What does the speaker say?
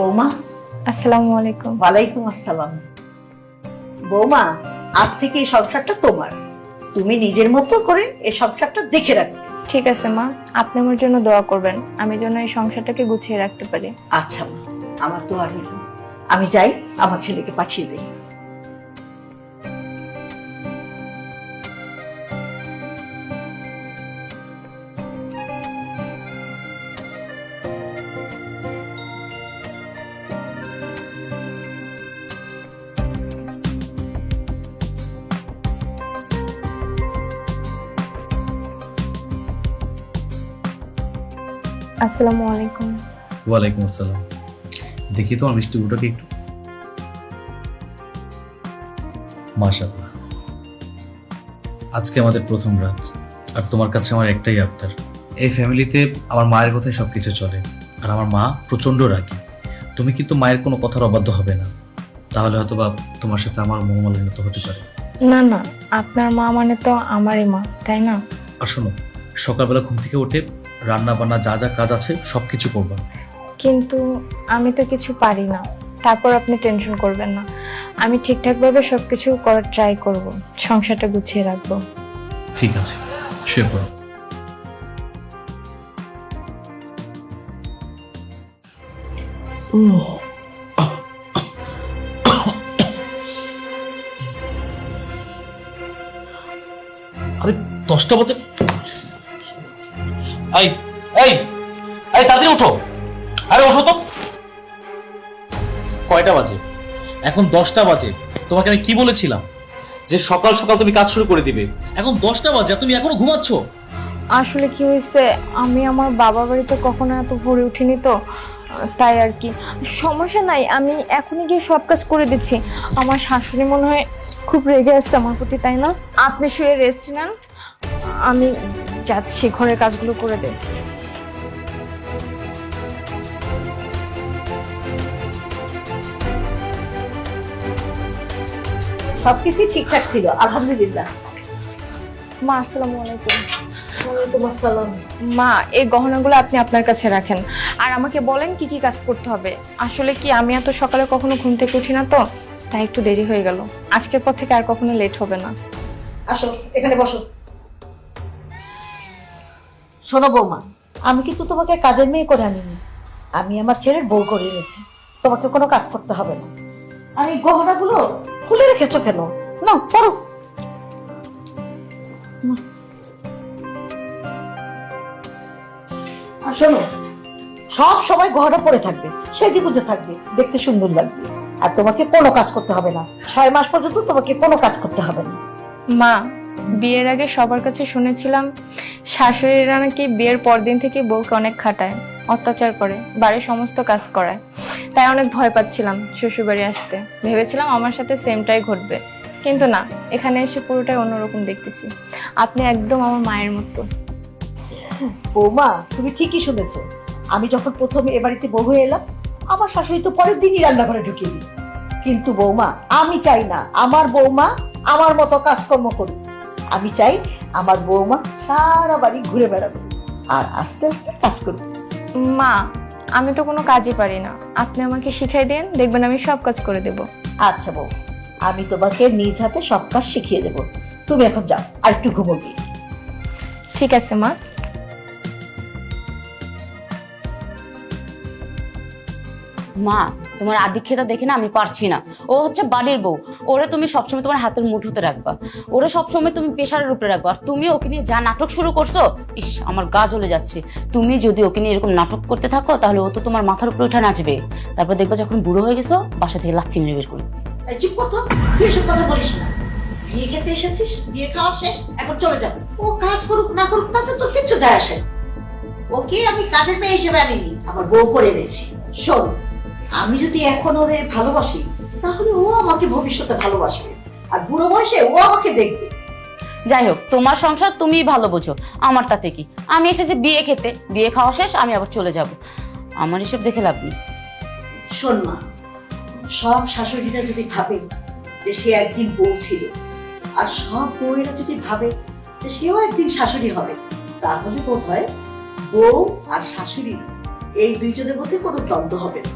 বৌমা। আসসালামু আলাইকুম। ওয়ালাইকুম আসসালাম। বৌমা আজ থেকে এই সংসারটা তোমার। তুমি নিজের মতো করে এই সংসারটা দেখে রাখবে ঠিক আছে মা আপনি আমার জন্য দোয়া করবেন। আমি যেন এই সংসারটাকে গুছিয়ে রাখতে পারি। আচ্ছা মা আমার তো আর হইল আমি যাই আমার ছেলেকে পাঠিয়ে দেই। আসসালামু আলাইকুম। ওয়ালাইকুম আসসালাম। দেখি তোমার মিষ্টি গুটাকে একটু। মাশাআল্লাহ। আজকে আমাদের প্রথম রাত আর তোমার কাছে আমার একটাই আবদার। এই ফ্যামিলিতে আমার মায়ের কথাই সবকিছু চলে আর আমার মা প্রচণ্ড রাগী। তুমি কিন্তু মায়ের কোনো কথার অবাধ্য হবে না। তাহলে হয়তো বা তোমার সাথে আমার মনোমালিন্য হতে পারে। না না আপনার মা মানে তো আমারই মা তাই না? আর শোনো সকালবেলা ঘুম থেকে উঠে রান্না বান্না যা যা কাজ আছে সবকিছু করবা। কিন্তু আমি তো কিছু পারি না। তারপর আপনি টেনশন করবেন না। আমি ঠিকঠাকভাবে সবকিছু করার ট্রাই করব। সংসারটা গুছিয়ে রাখব। ঠিক আছে। শুয়ে পড়ো আরে দশটা বাজে এই এই এই তাড়াতাড়ি ওঠো আরে ওঠো তো। কয়টা বাজে? এখন দশটা বাজে। তোমাকে আমি কি বলেছিলাম? যে সকাল সকাল তুমি কাজ শুরু করে দিবে। এখন দশটা বাজে আর তুমি এখনও ঘুমাচ্ছ? আসলে কি হয়েছে? আমি আমার বাবা বাড়িতে কখনো এত ভরে উঠিনি তো। তাই আর কি। সমস্যা নাই আমি এখনই গিয়ে সব কাজ করে দিচ্ছি। আমার শাশুড়ি মনে হয় খুব রেগে আসছে আমার প্রতি তাই না? আপনি শুয়ে রেস্ট নেন। আমি যাচ্ছি ঘরের কাজগুলো করে দে সবকিছুই ঠিকঠাক ছিল আলহামদুলিল্লাহ। মা আসসালামু আলাইকুম। ওয়ালাইকুম আসসালাম। মা এই গহনাগুলো আপনি আপনার কাছে রাখেন। আর আমাকে বলেন কি কি কাজ করতে হবে। আসলে কি আমি এত সকালে কখনো ঘুম থেকে উঠি না তো? তাই একটু দেরি হয়ে গেল। আজকের পর থেকে আর কখনো লেট হবে না। আসো এখানে বসো। শোনো বৌমা, আমি কিন্তু তোমাকে কাজের মেয়ে করে আনিনি। আমি আমার ছেলের বউ করে এনেছি। তোমাকে কোনো কাজ করতে হবে না। আর এই গহনাগুলো খুলে রেখেছো কেন? না পড়ো শোনো, সব সময় গহনা পরে থাকবে, সেজে গুজে থাকবে, দেখতে সুন্দর লাগবে। আর তোমাকে কোনো কাজ করতে হবে না। ছয় মাস পর্যন্ত তোমাকে কোনো কাজ করতে হবে না। মা বিয়ের আগে সবার কাছে শুনেছিলাম, শাশুড়িরা নাকি বিয়ের পরদিন থেকে বউকে অনেক খাটায়, অত্যাচার করে, বাড়ির সমস্ত কাজ করায়। তাই অনেক ভয় পাচ্ছিলাম শ্বশুর বাড়ি আসতে। ভেবেছিলাম আমার সাথে সেমটাই ঘটবে। কিন্তু না, এখানে এসে পুরোটাই অন্যরকম দেখতেছি। আপনি একদম আমার মায়ের মতো। বৌমা, তুমি ঠিকই শুনেছ। আমি যখন প্রথমে এ বাড়িতে বউ হয়ে এলাম, আমার শাশুড়ি তো পরের দিনই রান্নাঘরে ঢুকিয়ে দিই কিন্তু বৌমা, আমি চাই না আমার বৌমা আমার মতো কাজকর্ম করুক। আমি চাই আমার বৌমা সারা বাড়ি ঘুরে বেড়াবে। আর আস্তে আস্তে কাজ করবে। মা আমি তো কোনো কাজই পারি না। আপনি আমাকে শিখাই দেন দেখবেন আমি সব কাজ করে দেব। আচ্ছা বউ আমি তোমাকে নিজ হাতে সব কাজ শিখিয়ে দেবো। তুমি এখন যাও আর একটু ঘুমো গিয়ে ঠিক আছে মা। মা তোমার আদিক্ষেতা দেখে না আমি পারছি না। ও হচ্ছে বাড়ির বউ। ওরে তুমি সবসময় তোমার হাতের মুঠোতে রাখবা। ওরে সবসময় তুমি প্রেশারের উপরে রাখবা। আর তুমি ওকে নিয়ে যা নাটক শুরু করছ, ইস, আমার গা জ্বলে যাচ্ছে। তুমি যদি ওকে নিয়ে এরকম নাটক করতে থাকো, তাহলে ও তো তোমার মাথার উপরে উঠে নাচবে। তারপর দেখবা যখন বুড়ো হয়ে গেছো, বাসা থেকে লাথি মেরে বের করে চুপ করতো তুই এসব কথা বলিস না। বিয়ে খেতে এসেছিস, বিয়ে খাওয়া শেষ, এখন চলে ও কাজ করুক, না করুক, তাতে তোর যায় আসে ওকে আমি কাজের মেয়ে হিসেবে আনিনি, আমার বউ করে এনেছি। শোন আমি যদি এখন ওরে ভালোবাসি তাহলে ও আমাকে ভবিষ্যতে ভালোবাসবে। আর বুড়ো বয়সে ও আমাকে দেখবে। যাই হোক তোমার সংসার তুমিই ভালো বোঝো আমার তাতে কি আমি এসেছি বিয়ে খেতে বিয়ে খাওয়া শেষ আমি আবার চলে যাব। আমার এসব দেখে লাভ নেই। শোন মা সব শাশুড়িরা যদি ভাবে যে সে একদিন বউ ছিল আর সব বউয়েরা যদি ভাবে যে সেও একদিন শাশুড়ি হবে তাহলে বোধ হয় বউ আর শাশুড়ি এই দুইজনের মধ্যে কোনো দ্বন্দ্ব হবে না।